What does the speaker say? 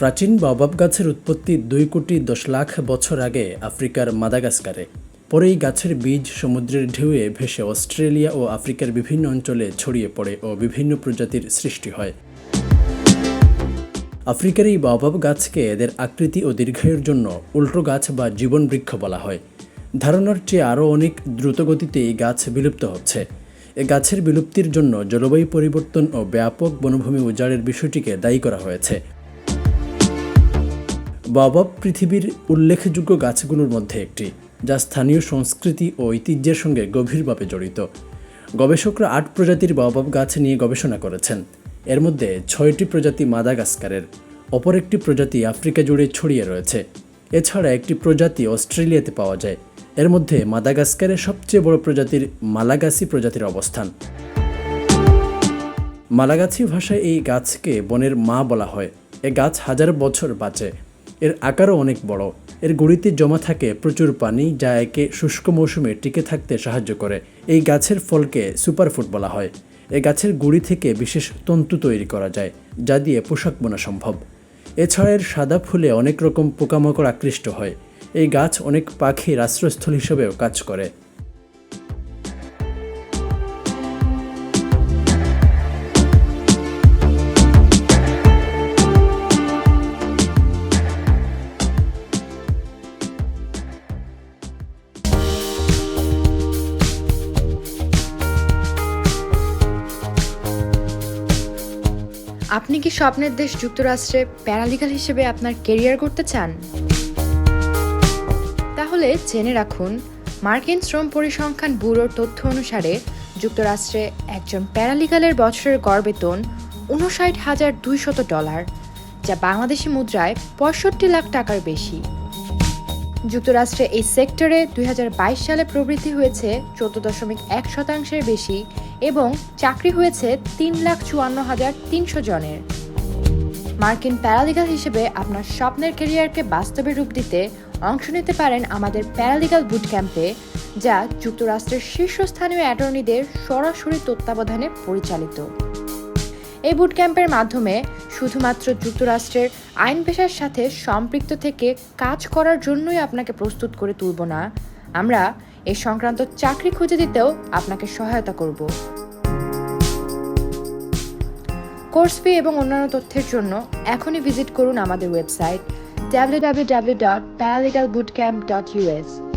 প্রাচীন বাবাব গাছের উৎপত্তি দুই কোটি দশ লাখ বছর আগে আফ্রিকার মাদাগাস্কারে। পরে এই গাছের বীজ সমুদ্রের ঢেউয়ে ভেসে অস্ট্রেলিয়া ও আফ্রিকার বিভিন্ন অঞ্চলে ছড়িয়ে পড়ে ও বিভিন্ন প্রজাতির সৃষ্টি হয়। আফ্রিকার এই বাবাব গাছকে এদের আকৃতি ও দীর্ঘায়ুর জন্য উল্টো গাছ বা জীবন বৃক্ষ বলা হয়। ধারণার চেয়ে আরও অনেক দ্রুতগতিতে এই গাছ বিলুপ্ত হচ্ছে। এ গাছের বিলুপ্তির জন্য জলবায়ু পরিবর্তন ও ব্যাপক বনভূমি উজাড়ের বিষয়টিকে দায়ী করা হয়েছে। বাবাব পৃথিবীর উল্লেখযোগ্য গাছগুলোর মধ্যে একটি, যা স্থানীয় সংস্কৃতি ও ঐতিহ্যের সঙ্গে গভীরভাবে জড়িত। গবেষকরা আট প্রজাতির বাবাব গাছ নিয়ে গবেষণা করেছেন। এর মধ্যে ছয়টি প্রজাতি মাদাগাস্কারের, অপর একটি প্রজাতি আফ্রিকা জুড়ে ছড়িয়ে রয়েছে। এছাড়া একটি প্রজাতি অস্ট্রেলিয়াতে পাওয়া যায়। এর মধ্যে মাদাগাস্কারের সবচেয়ে বড় প্রজাতির মালাগাসি প্রজাতির অবস্থান। মালাগাছি ভাষায় এই গাছকে বনের মা বলা হয়। এ গাছ হাজার বছর বাঁচে। এর আকারও অনেক বড়। এর গুড়িতে জমা থাকে প্রচুর পানি, যা একে শুষ্ক মৌসুমে টিকে থাকতে সাহায্য করে। এই গাছের ফলকে সুপারফুড বলা হয়। এই গাছের গুড়ি থেকে বিশেষ তন্তু তৈরি করা যায়, যা দিয়ে পোশাক বোনা সম্ভব। এছাড়া এর সাদা ফুলে অনেক রকম পোকামাকড় আকৃষ্ট হয়। এই গাছ অনেক পাখির আশ্রয়স্থল হিসেবেও কাজ করে। আপনি কি স্বপ্নের দেশ যুক্তরাষ্ট্রে প্যারালিগাল হিসেবে আপনার কেরিয়ার করতে চান? তাহলে জেনে রাখুন, মার্কিন শ্রম পরিসংখ্যান ব্যুরোর তথ্য অনুসারে যুক্তরাষ্ট্রে একজন প্যারালিগালের বছরের গড় বেতন উনষাট হাজার দুইশত ডলার, যা বাংলাদেশি মুদ্রায় পঁয়ষট্টি লাখ টাকার বেশি। যুক্তরাষ্ট্রে এই সেক্টরে দুই হাজার বাইশ সালে প্রবৃদ্ধি হয়েছে চোদ্দ দশমিক এক শতাংশের বেশি এবং চাকরি হয়েছে তিন লাখ চুয়ান্ন হাজার তিনশো জনের। মার্কিন প্যারালিগাল হিসেবে আপনার স্বপ্নের ক্যারিয়ারকে বাস্তবে রূপ দিতে অংশ নিতে পারেন আমাদের প্যারালিগাল বুট ক্যাম্পে যা যুক্তরাষ্ট্রের শীর্ষস্থানীয় অ্যাটর্নিদের সরাসরি তত্ত্বাবধানে পরিচালিত। এই বুট ক্যাম্পের মাধ্যমে শুধুমাত্র যুক্তরাষ্ট্রের আইন পেশার সাথে সম্পৃক্ত থেকে কাজ করার জন্যই আপনাকে প্রস্তুত করে তুলব না। আমরা এ সংক্রান্ত চাকরি খুঁজে দিতেও আপনাকে সহায়তা করব। কোর্স ফি এবং অন্যান্য তথ্যের জন্য এখনই ভিজিট করুন আমাদের website W W W dot paralegal bootcamp dot www.paralegalbootcamp.us